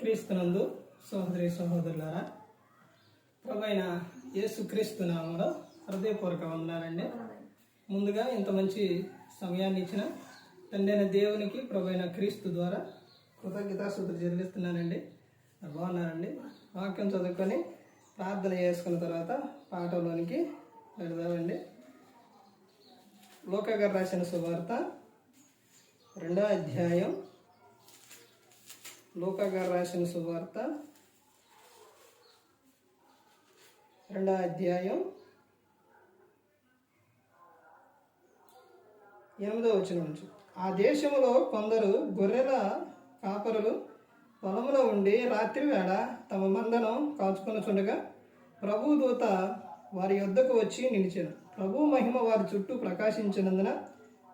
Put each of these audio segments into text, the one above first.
క్రీస్తునందు సహోదరి సహోదరులారా ప్రభైన యేసు క్రీస్తునామలో హృదయపూర్వక వందనాలండి. ముందుగా ఇంత మంచి సమయాన్ని ఇచ్చిన తండ్రైన దేవునికి ప్రభైన క్రీస్తు ద్వారా కృతజ్ఞతాసూత్రులు చెల్లిస్తున్నానండి. బాగున్నారండి? వాక్యం చదువుకొని ప్రార్థన చేసుకున్న తర్వాత పాటలోనికి వెళదామండి. లోకగారు రాసిన సువార్త రెండో అధ్యాయం లూకా గారు రాసిన సువార్త రెండో అధ్యాయం ఎనిమిదో వచ్చిన నుంచి. ఆ దేశంలో కొందరు గొర్రెల కాపరులు పొలంలో ఉండి రాత్రి వేళ తమ మందను కాచుకొని చుండగా ప్రభు దూత వారి యొద్దకు వచ్చి నిలిచాను. ప్రభు మహిమ వారి చుట్టూ ప్రకాశించినందున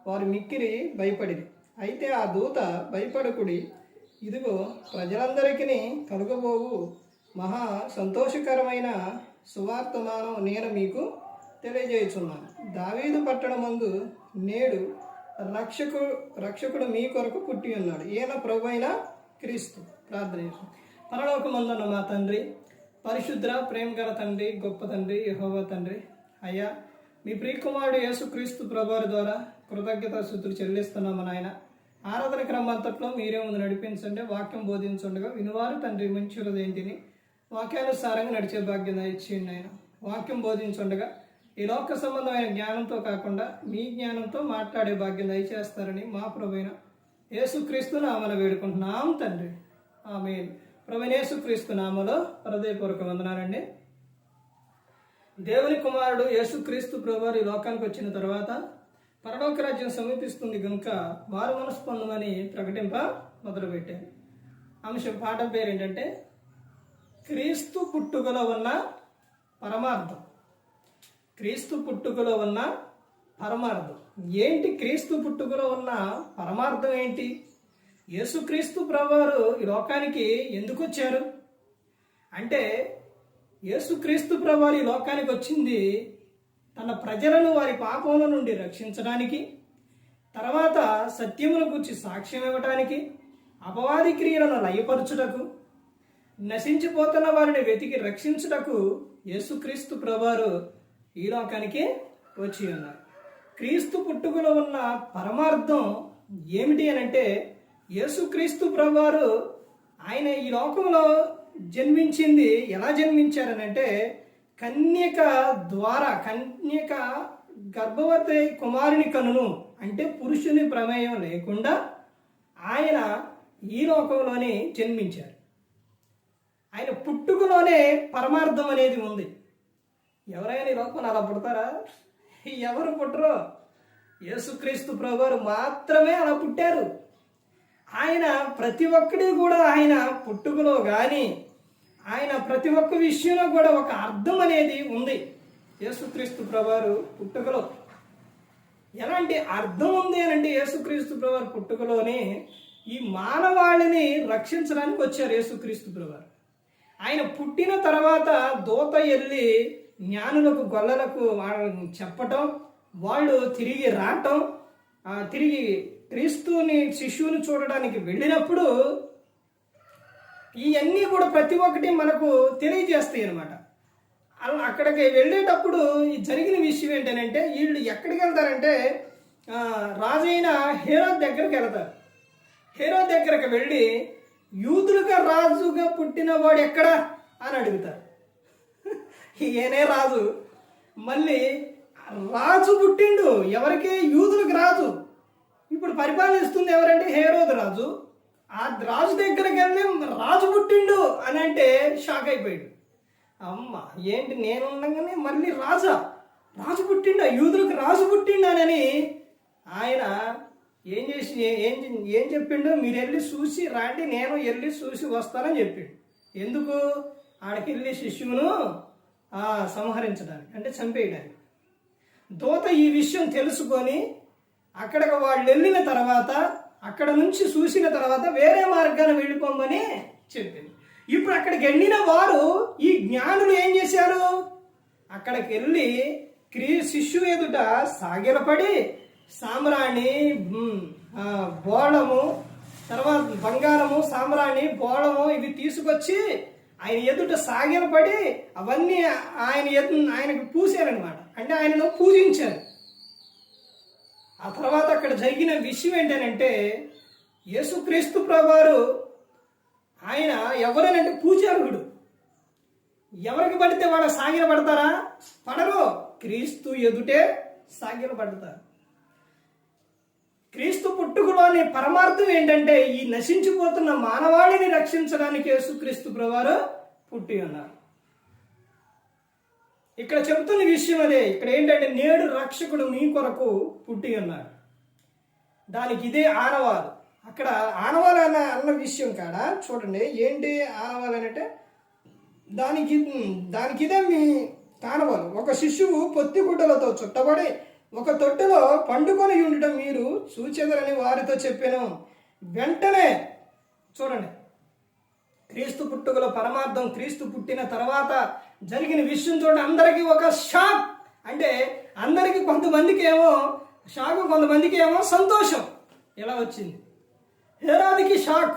వారు మిక్కిరి భయపడిరి. అయితే ఆ దూత భయపడకుడి ఇదిగో ప్రజలందరికీ కలుగబోవు మహా సంతోషకరమైన సువార్తమానం నేను మీకు తెలియజేయుచున్నాను. దావీదు పట్టణమందు నేడు రక్షకు రక్షకుడు మీ కొరకు పుట్టి ఉన్నాడు. ఈయన ప్రభు అయిన క్రీస్తు. ప్రార్థన పరలోకమందున్న మా తండ్రి పరిశుద్ర ప్రేమగల తండ్రి గొప్ప తండ్రి యహోవ తండ్రి అయ్యా మీ ప్రియకుమారుడు యేసుక్రీస్తు ప్రభువారి ద్వారా కృతజ్ఞత శుద్ధులు చెల్లిస్తున్నాము నాయన. ఆరాధన క్రమం అంతట్లో మీరే ముందు నడిపించండి వాక్యం బోధించుండగా వినువారు తండ్రి మంచి హృదయంటిని వాక్యానుసారంగా నడిచే భాగ్యం ఇచ్చిండి ఆయన. వాక్యం బోధించుండగా ఈ లోక సంబంధమైన జ్ఞానంతో కాకుండా మీ జ్ఞానంతో మాట్లాడే భాగ్యం దయచేస్తారని మా ప్రభుైన యేసుక్రీస్తు నామన వేడుకుంటున్నాం తండ్రి. ఆమె ప్రభు యేసుక్రీస్తు నామలో హృదయపూర్వక వందనాలండి. దేవుని కుమారుడు యేసుక్రీస్తు ప్రభువారు ఈ లోకానికి వచ్చిన తర్వాత పరలోక రాజ్యం సమీపిస్తుంది కనుక వారు మనస్పందమని ప్రకటింప మొదలుపెట్టారు. అంశం పాఠం పేరు ఏంటంటే క్రీస్తు పుట్టుకలో ఉన్న పరమార్థం. క్రీస్తు పుట్టుకలో ఉన్న పరమార్థం. ఏంటి క్రీస్తు పుట్టుకలో ఉన్న పరమార్థం ఏంటి? యేసుక్రీస్తు ప్రభువారు ఈ లోకానికి ఎందుకు వచ్చారు? అంటే యేసుక్రీస్తు ప్రభువారు ఈ లోకానికి వచ్చింది తన ప్రజలను వారి పాపముల నుండి రక్షించడానికి తర్వాత సత్యమును గురించి సాక్ష్యం ఇవ్వటానికి అపవాది క్రియలను లయపరచుటకు నశించిపోతున్న వారిని వెతికి రక్షించుటకు యేసుక్రీస్తు ప్రభువారు ఈ లోకానికి వచ్చి ఉన్నారు. క్రీస్తు పుట్టుకలో ఉన్న పరమార్థం ఏమిటి అని అంటే యేసుక్రీస్తు ప్రభువారు ఆయన ఈ లోకంలో జన్మించింది ఎలా జన్మించారనంటే కన్యక ద్వారా కన్యక గర్భవతి కుమారుని కనును అంటే పురుషుని ప్రమేయం లేకుండా ఆయన ఈ లోకంలోనే జన్మించారు. ఆయన పుట్టుకలోనే పరమార్థం అనేది ఉంది. ఎవరైనా ఈ లోకంలో అలా పుడతారా? ఎవరు పుట్టరు? యేసుక్రీస్తు ప్రభువారు మాత్రమే అలా పుట్టారు. ఆయన ప్రతి ఒక్కడి కూడా ఆయన పుట్టుకలో కానీ ఆయన ప్రతి ఒక్క విషయంలో కూడా ఒక అర్థం అనేది ఉంది. యేసుక్రీస్తు ప్రభువారు పుట్టుకలో. ఎలాంటి అర్థం ఉంది అని అంటే యేసుక్రీస్తు ప్రభువారు పుట్టుకలోనే ఈ మానవాళిని రక్షించడానికి వచ్చారు యేసుక్రీస్తు ప్రభువారు. ఆయన పుట్టిన తర్వాత దూత వెళ్ళి జ్ఞానులకు గొల్లలకు వాళ్ళని చెప్పటం వాళ్ళు తిరిగి రావటం తిరిగి క్రీస్తుని శిష్యుని చూడడానికి వెళ్ళినప్పుడు ఇవన్నీ కూడా ప్రతి ఒక్కటి మనకు తెలియజేస్తాయి అనమాట అలా అక్కడికి వెళ్ళేటప్పుడు ఈ జరిగిన విషయం ఏంటంటే వీళ్ళు ఎక్కడికి వెళ్తారంటే రాజైన హీరో దగ్గరికి వెళ్తారు. హీరో దగ్గరకు వెళ్ళి యూదులుగా రాజుగా పుట్టిన వాడు ఎక్కడా? అని అడుగుతారు. ఈయనే రాజు. మళ్ళీ రాజు పుట్టిండు ఎవరికి? యూదులకు రాజు. ఇప్పుడు పరిపాలిస్తుంది ఎవరంటే హేరోదు రాజు. ఆ రాజు దగ్గరికి వెళ్ళి రాజు పుట్టిండు అని అంటే షాక్ అయిపోయాడు. అమ్మ ఏంటి నేను ఉండగానే మళ్ళీ రాజా? రాజు పుట్టిండా? యూదులకు రాజు పుట్టిండానని ఆయన ఏం చేసి ఏం ఏం చెప్పిండు? మీరు వెళ్ళి చూసి రాండి నేను వెళ్ళి చూసి వస్తానని చెప్పిండు. ఎందుకు? ఆడికి వెళ్ళి శిష్యువును సంహరించడానికి అంటే చంపేయడానికి. దూత ఈ విషయం తెలుసుకొని అక్కడికి వాళ్ళు వెళ్ళిన తర్వాత అక్కడ నుంచి చూసిన తర్వాత వేరే మార్గాన వెళ్ళిపోమని చెప్పింది. ఇప్పుడు అక్కడికి వెళ్ళిన వారు ఈ జ్ఞానులు ఏం చేశారు? అక్కడికి వెళ్ళి క్రీ శిష్యు ఎదుట సాగిలపడి సామ్రాణి బోళము తర్వాత బంగారము సామ్రాణి బోళము ఇవి తీసుకొచ్చి ఆయన ఎదుట సాగిలపడి అవన్నీ ఆయన ఎదు ఆయనకు పూసారనమాట అంటే ఆయనను పూజించారు. ఆ తర్వాత అక్కడ జరిగిన విషయం ఏంటంటే యేసుక్రీస్తు ప్రభువారు ఆయన ఎవరనంటే పూజారుడు. ఎవరికి పడితే వాళ్ళ సాగిన పడతారా? పడరు. క్రీస్తు ఎదుటే సాగిన పడతారు. క్రీస్తు పుట్టుకలోని పరమార్థం ఏంటంటే ఈ నశించిపోతున్న మానవాళిని రక్షించడానికి యేసుక్రీస్తు ప్రభువారు పుట్టి ఉన్నారు. ఇక్కడ చెబుతున్న విషయం అదే. ఇక్కడ ఏంటంటే నేడు రక్షకుడు మీ కొరకు పుట్టి ఉన్నారు దానికి ఇదే ఆనవాలు. అక్కడ ఆనవాలు అన్న అన్న విషయం కాడ? చూడండి. ఏంటి ఆనవాలు అంటే దానికి దానికి ఇదే మీ ఆనవాలు. ఒక శిశువు పొత్తి గుడ్డలతో చుట్టబడి ఒక తొట్టెలో పండుకొని ఉండటం మీరు చూచెదరని వారితో చెప్పాను. వెంటనే చూడండి క్రీస్తు పుట్టుకలో పరమార్థం క్రీస్తు పుట్టిన తర్వాత జరిగిన విషయం చూడండి అందరికీ ఒక షాక్. అంటే అందరికీ కొంతమందికి ఏమో షాక్ కొంతమందికి ఏమో సంతోషం. ఇలా వచ్చింది? హేరాదికి షాక్.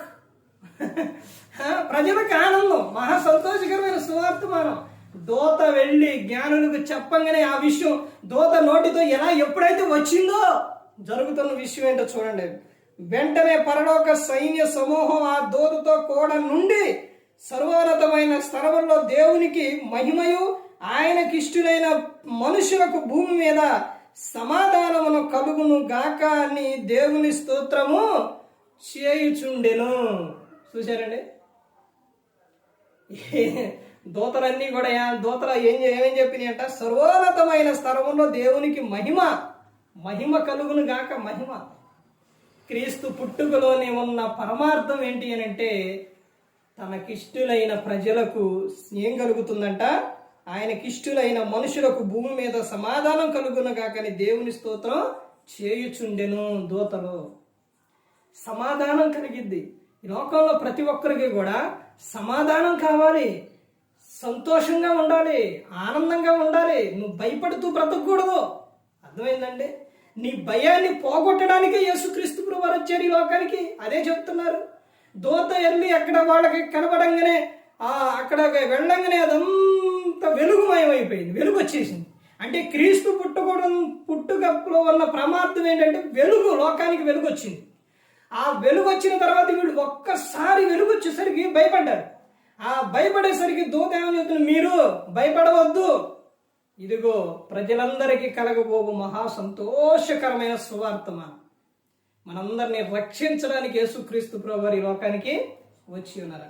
ప్రజలకు ఆనందం మహా సంతోషకరమైన సువార్తమానం. దోత వెళ్ళి జ్ఞానులకు చెప్పంగానే ఆ విషయం దోత నోటితో ఎలా ఎప్పుడైతే వచ్చిందో జరుగుతున్న విషయం ఏంటో చూడండి. వెంటనే పరలోక సైన్య సమూహం ఆ దోతతో కూడా నుండి సర్వోన్నతమైన స్థలంలో దేవునికి మహిమయు ఆయనకిష్టులైన మనుషులకు భూమి మీద సమాధానమును కలుగును గాక అని దేవుని స్తోత్రము చేయుచుండెను. చూశారండి? దూతలన్నీ కూడా ఏ- ఏం ఏమేం చెప్పినాయి అంట? సర్వోన్నతమైన స్థలంలో దేవునికి మహిమ మహిమ కలుగును గాక మహిమ. క్రీస్తు పుట్టుకలోని ఉన్న పరమార్థం ఏంటి అని అంటే తనకిష్టులైన ప్రజలకు ఏం కలుగుతుందంట. ఆయనకిష్టులైన మనుషులకు భూమి మీద సమాధానం కలుగును కాకని దేవుని స్తోత్రం చేయుచుండెను దూతలు. సమాధానం కలిగిద్ది. ఈ లోకంలో ప్రతి ఒక్కరికి కూడా సమాధానం కావాలి. సంతోషంగా ఉండాలి. ఆనందంగా ఉండాలి. నువ్వు భయపడుతూ బ్రతకూడదు. అర్థమైందండి? నీ భయాన్ని పోగొట్టడానికే యేసుక్రీస్తు వారు వచ్చారు ఈ లోకానికి. అదే చెప్తున్నారు. దూత వెళ్ళి అక్కడ వాళ్ళకి కనబడంగానే ఆ అక్కడ వెళ్ళంగానే అదంతా వెలుగుమయం అయిపోయింది వెలుగు వచ్చేసింది అంటే క్రీస్తు పుట్టుకోవడం పుట్టుకలో ఉన్న ప్రమాదం ఏంటంటే వెలుగు లోకానికి వెలుగు వచ్చింది ఆ వెలుగు వచ్చిన తర్వాత వీళ్ళు ఒక్కసారి వెలుగు వచ్చేసరికి భయపడ్డారు. ఆ భయపడేసరికి దూత ఏమని చెప్తున్నారు మీరు భయపడవద్దు. ఇదిగో ప్రజలందరికీ కలగబోవు మహా సంతోషకరమైన సువార్తమ. మనందరినీ రక్షించడానికి యేసుక్రీస్తు ప్రభు ఈ లోకానికి వచ్చి ఉన్నారు.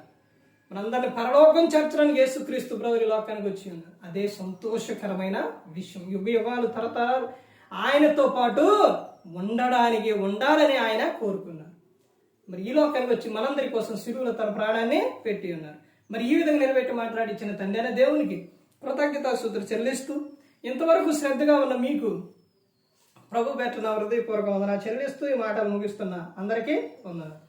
మనందరిని పరలోకం చేర్చడానికి యేసుక్రీస్తు ప్రభు ఈ లోకానికి వచ్చి ఉన్నారు. అదే సంతోషకరమైన విషయం. యుగ యుగాలు తరతరాలు ఆయనతో పాటు ఉండడానికి ఉండాలని ఆయన కోరుకున్నారు. మరి ఈ లోకానికి వచ్చి మనందరి కోసం శిలువుల తన ప్రాణాన్ని పెట్టి ఉన్నారు. మరి ఈ విధంగా నిలబెట్టి మాట్లాడించిన తండ్రి అయిన దేవునికి కృతజ్ఞతాసూత్ర చెల్లిస్తూ ఇంతవరకు శ్రద్ధగా ఉన్న మీకు ప్రభు పెట్టిన హృదయపూర్వక వందన చెల్లిస్తూ ఈ మాటలు ముగిస్తున్నా అందరికీ వందనాలు.